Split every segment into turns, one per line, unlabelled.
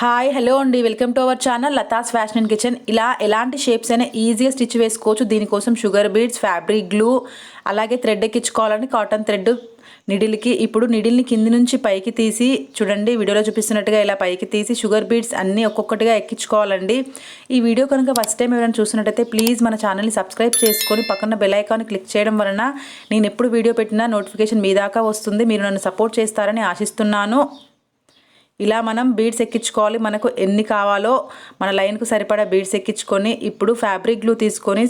Hi hello అండి. Welcome to our channel Latha's fashion and kitchen ఇలా ఎలాంటి shapes అయినా ఈజీగా స్టిచ్ వేసుకోవచ్చు. దీనికోసం షుగర్ బీడ్స్ ఫ్యాబ్రిక్ గ్లూ అలాగే థ్రెడ్ ఎక్కించుకోవాలని కాటన్ థ్రెడ్ నిడిల్కి ఇప్పుడు నిడిల్ని కింది నుంచి పైకి తీసి చూడండి వీడియోలో చూపిస్తున్నట్టుగా ఇలా పైకి తీసి షుగర్ బీడ్స్ అన్నీ ఒక్కొక్కటిగా ఎక్కించుకోవాలండి. ఈ వీడియో కనుక ఫస్ట్ టైం ఎవరైనా చూసినట్టయితే ప్లీజ్ మన ఛానల్ని సబ్స్క్రైబ్ చేసుకొని పక్కన బెల్ ఐకాన్ క్లిక్ చేయడం వలన నేను ఎప్పుడు వీడియో పెట్టినా నోటిఫికేషన్ మీ దాకా వస్తుంది. మీరు నన్ను సపోర్ట్ చేస్తారని ఆశిస్తున్నాను. ఇలా మనం బీడ్స్ ఎక్కించుకోవాలి. మనకు ఎన్ని కావాలో మన లైన్కు సరిపడా బీడ్స్ ఎక్కించుకొని ఇప్పుడు ఫ్యాబ్రిక్ గ్లూ తీసుకొని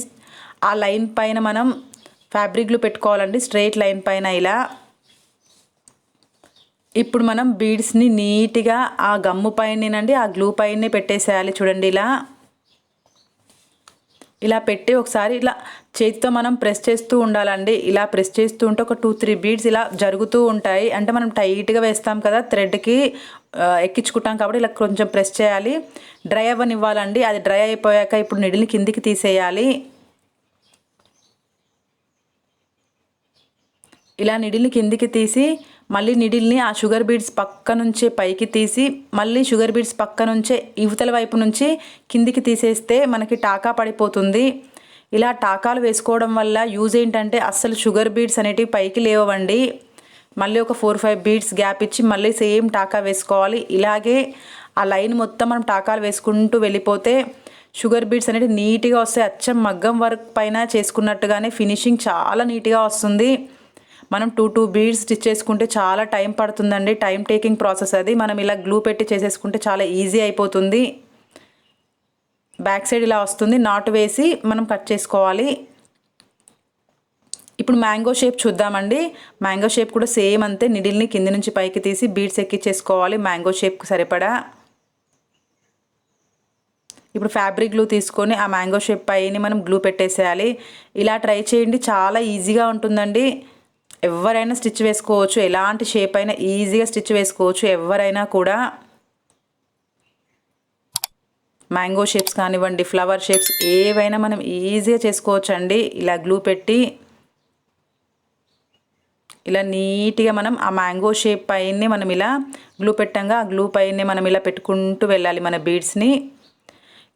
ఆ లైన్ పైన మనం ఫ్యాబ్రిక్ గ్లూ పెట్టుకోవాలండి. స్ట్రైట్ లైన్ పైన ఇలా. ఇప్పుడు మనం బీడ్స్ని నీట్గా ఆ గమ్ము పైనండి ఆ గ్లూ పైనే పెట్టేసేయాలి చూడండి ఇలా. ఇలా పెట్టి ఒకసారి ఇలా చేతితో మనం ప్రెస్ చేస్తూ ఉండాలండి. ఇలా ప్రెస్ చేస్తూ ఉంటే ఒక టూ త్రీ బీడ్స్ ఇలా జరుగుతూ ఉంటాయి. అంటే మనం టైట్గా వేస్తాం కదా థ్రెడ్కి ఎక్కించుకుంటాం కాబట్టి ఇలా కొంచెం ప్రెస్ చేయాలి. డ్రై అవ్వనివ్వాలండి. అది డ్రై అయిపోయాక ఇప్పుడు నిడిని కిందికి తీసేయాలి. ఇలా నిడిని కిందికి తీసి మళ్ళీ నిడిల్ని ఆ షుగర్ బీడ్స్ పక్క నుంచే పైకి తీసి మళ్ళీ షుగర్ బీడ్స్ పక్క నుంచే ఇవతల వైపు నుంచి కిందికి తీసేస్తే మనకి టాకా పడిపోతుంది. ఇలా టాకాలు వేసుకోవడం వల్ల యూజ్ ఏంటంటే అస్సలు షుగర్ బీడ్స్ అనేటివి పైకి లేవండి. మళ్ళీ ఒక ఫోర్ ఫైవ్ బీడ్స్ గ్యాప్ ఇచ్చి మళ్ళీ సేమ్ టాకా వేసుకోవాలి. ఇలాగే ఆ లైన్ మొత్తం మనం టాకాలు వేసుకుంటూ వెళ్ళిపోతే షుగర్ బీడ్స్ అనేవి నీట్గా వస్తాయి. అచ్చం మగ్గం వర్క్ పైన చేసుకున్నట్టుగానే ఫినిషింగ్ చాలా నీట్గా వస్తుంది. మనం టూ టూ బీడ్స్ స్టిచ్ చేసుకుంటే చాలా టైం పడుతుందండి. టైం టేకింగ్ ప్రాసెస్ అది. మనం ఇలా గ్లూ పెట్టి చేసేసుకుంటే చాలా ఈజీ అయిపోతుంది. బ్యాక్ సైడ్ ఇలా వస్తుంది. నాటు వేసి మనం కట్ చేసుకోవాలి. ఇప్పుడు మ్యాంగో షేప్ చూద్దామండి. మ్యాంగో షేప్ కూడా సేమ్ అంతే. నిడిల్ని కింది నుంచి పైకి తీసి బీడ్స్ ఎక్కించేసుకోవాలి మ్యాంగో షేప్కి సరిపడా. ఇప్పుడు ఫ్యాబ్రిక్ గ్లూ తీసుకొని ఆ మ్యాంగో షేప్ పైన మనం గ్లూ పెట్టేసేయాలి. ఇలా ట్రై చేయండి. చాలా ఈజీగా ఉంటుందండి. ఎవరైనా స్టిచ్ వేసుకోవచ్చు ఎలాంటి షేప్ అయినా ఈజీగా స్టిచ్ వేసుకోవచ్చు ఎవరైనా కూడా మ్యాంగో షేప్స్ కానివ్వండి ఫ్లవర్ షేప్స్ ఏవైనా మనం ఈజీగా చేసుకోవచ్చు అండి ఇలా గ్లూ పెట్టి ఇలా నీట్గా మనం ఆ మ్యాంగో షేప్ పైనే మనం ఇలా గ్లూ పెట్టంగా ఆ గ్లూ పైనే మనం ఇలా పెట్టుకుంటూ వెళ్ళాలి మన బీడ్స్ని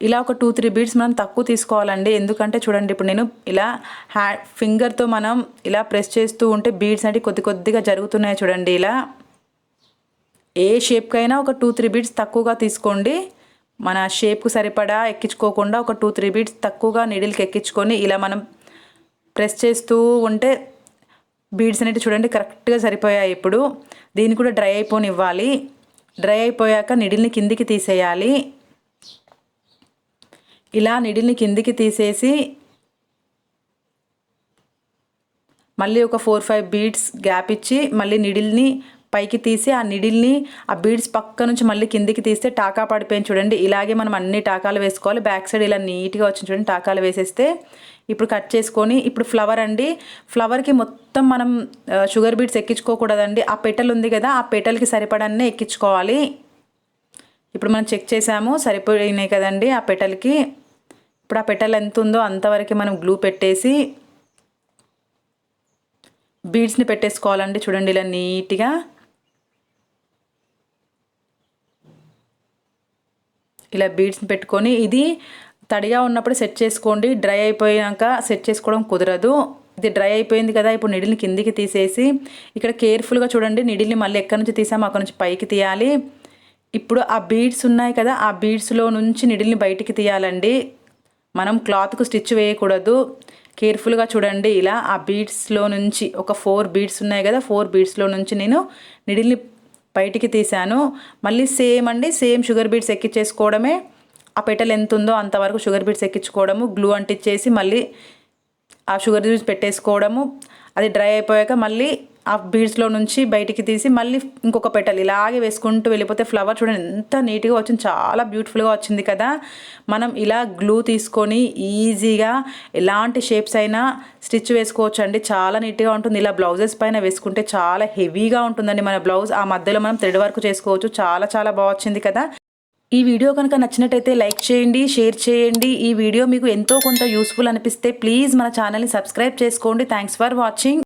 ఇలా ఒక టూ త్రీ బీడ్స్ మనం తక్కువ తీసుకోవాలండి. ఎందుకంటే చూడండి ఇప్పుడు నేను ఇలా హ్యా ఫింగర్తో మనం ఇలా ప్రెస్ చేస్తూ ఉంటే బీడ్స్ అంటే కొద్ది కొద్దిగా జరుగుతున్నాయి చూడండి. ఇలా ఏ షేప్కైనా ఒక టూ త్రీ బీడ్స్ తక్కువగా తీసుకోండి. మన షేప్కు సరిపడా ఎక్కించుకోకుండా ఒక టూ త్రీ బీడ్స్ తక్కువగా నీడిల్కి ఎక్కించుకొని ఇలా మనం ప్రెస్ చేస్తూ ఉంటే బీడ్స్ అనేవి చూడండి కరెక్ట్గా సరిపోయాయి ఇప్పుడు. దీన్ని కూడా డ్రై అయిపోనివ్వాలి. డ్రై అయిపోయాక నిడిల్ని కిందికి తీసేయాలి. ఇలా నిడిల్ని కిందికి తీసేసి మళ్ళీ ఒక ఫోర్ ఫైవ్ బీడ్స్ గ్యాప్ ఇచ్చి మళ్ళీ నిడిల్ని పైకి తీసి ఆ నిడిల్ని ఆ బీడ్స్ పక్క నుంచి మళ్ళీ కిందికి తీస్తే టాకా పడిపోయింది చూడండి. ఇలాగే మనం అన్ని టాకాలు వేసుకోవాలి. బ్యాక్ సైడ్ ఇలా నీట్గా వచ్చింది చూడండి. టాకాలు వేసేస్తే ఇప్పుడు కట్ చేసుకొని ఇప్పుడు ఫ్లవర్ అండి. ఫ్లవర్కి మొత్తం మనం షుగర్ బీడ్స్ ఎక్కించుకోకూడదండి. ఆ పెటల్ ఉంది కదా ఆ పెటల్కి సరిపడాన్ని ఎక్కించుకోవాలి. ఇప్పుడు మనం చెక్ చేసాము సరిపోయినాయి కదండి ఆ పెటల్కి ఇప్పుడు ఆ పెటల్ ఎంత ఉందో అంతవరకు మనం గ్లూ పెట్టేసి బీడ్స్ని పెట్టేసుకోవాలండి. చూడండి ఇలా నీట్గా. ఇలా బీడ్స్ని పెట్టుకొని ఇది తడిగా ఉన్నప్పుడు సెట్ చేసుకోండి. డ్రై అయిపోయాక సెట్ చేసుకోవడం కుదరదు. ఇది డ్రై అయిపోయింది కదా ఇప్పుడు నిడిల్ని కిందికి తీసేసి ఇక్కడ కేర్ఫుల్గా చూడండి. నిడిల్ని మళ్ళీ ఎక్కడి నుంచి తీసామో అక్కడ నుంచి పైకి తీయాలి. ఇప్పుడు ఆ బీడ్స్ ఉన్నాయి కదా ఆ బీడ్స్లో నుంచి నిడిల్ని బయటికి తీయాలండి. మనం క్లాత్కు స్టిచ్ వేయకూడదు. కేర్ఫుల్గా చూడండి ఇలా ఆ బీడ్స్లో నుంచి ఒక ఫోర్ బీడ్స్ ఉన్నాయి కదా ఫోర్ బీడ్స్లో నుంచి నేను నిడిల్ని బయటికి తీశాను. మళ్ళీ సేమ్ అండి సేమ్ షుగర్ బీడ్స్ ఎక్కించేసుకోవడమే ఆ పెటల్ ఎంత ఉందో అంతవరకు షుగర్ బీడ్స్ ఎక్కించుకోవడము గ్లూ అంటించేసి మళ్ళీ ఆ షుగర్ బీడ్స్ పెట్టేసుకోవడము. అది డ్రై అయిపోయాక మళ్ళీ ఆ బీడ్స్లో నుంచి బయటికి తీసి మళ్ళీ ఇంకొక పెట్టాలి ఇలాగే వేసుకుంటూ వెళ్ళిపోతే ఫ్లవర్ చూడండి ఎంత నీట్గా వచ్చింది. చాలా బ్యూటిఫుల్గా వచ్చింది కదా. మనం ఇలా గ్లూ తీసుకొని ఈజీగా ఎలాంటి షేప్స్ అయినా స్టిచ్ వేసుకోవచ్చు అండి చాలా నీట్గా ఉంటుంది. ఇలా బ్లౌజెస్ పైన వేసుకుంటే చాలా హెవీగా ఉంటుందండి మన బ్లౌజ్. ఆ మధ్యలో మనం థ్రెడ్ వర్క్ చేసుకోవచ్చు. చాలా చాలా బాగా వచ్చింది కదా. ఈ వీడియో కనుక నచ్చినట్టయితే లైక్ చేయండి షేర్ చేయండి. ఈ వీడియో మీకు ఎంతో కొంత యూస్ఫుల్ అనిపిస్తే ప్లీజ్ మన ఛానల్ని సబ్స్క్రైబ్ చేసుకోండి. Thanks for watching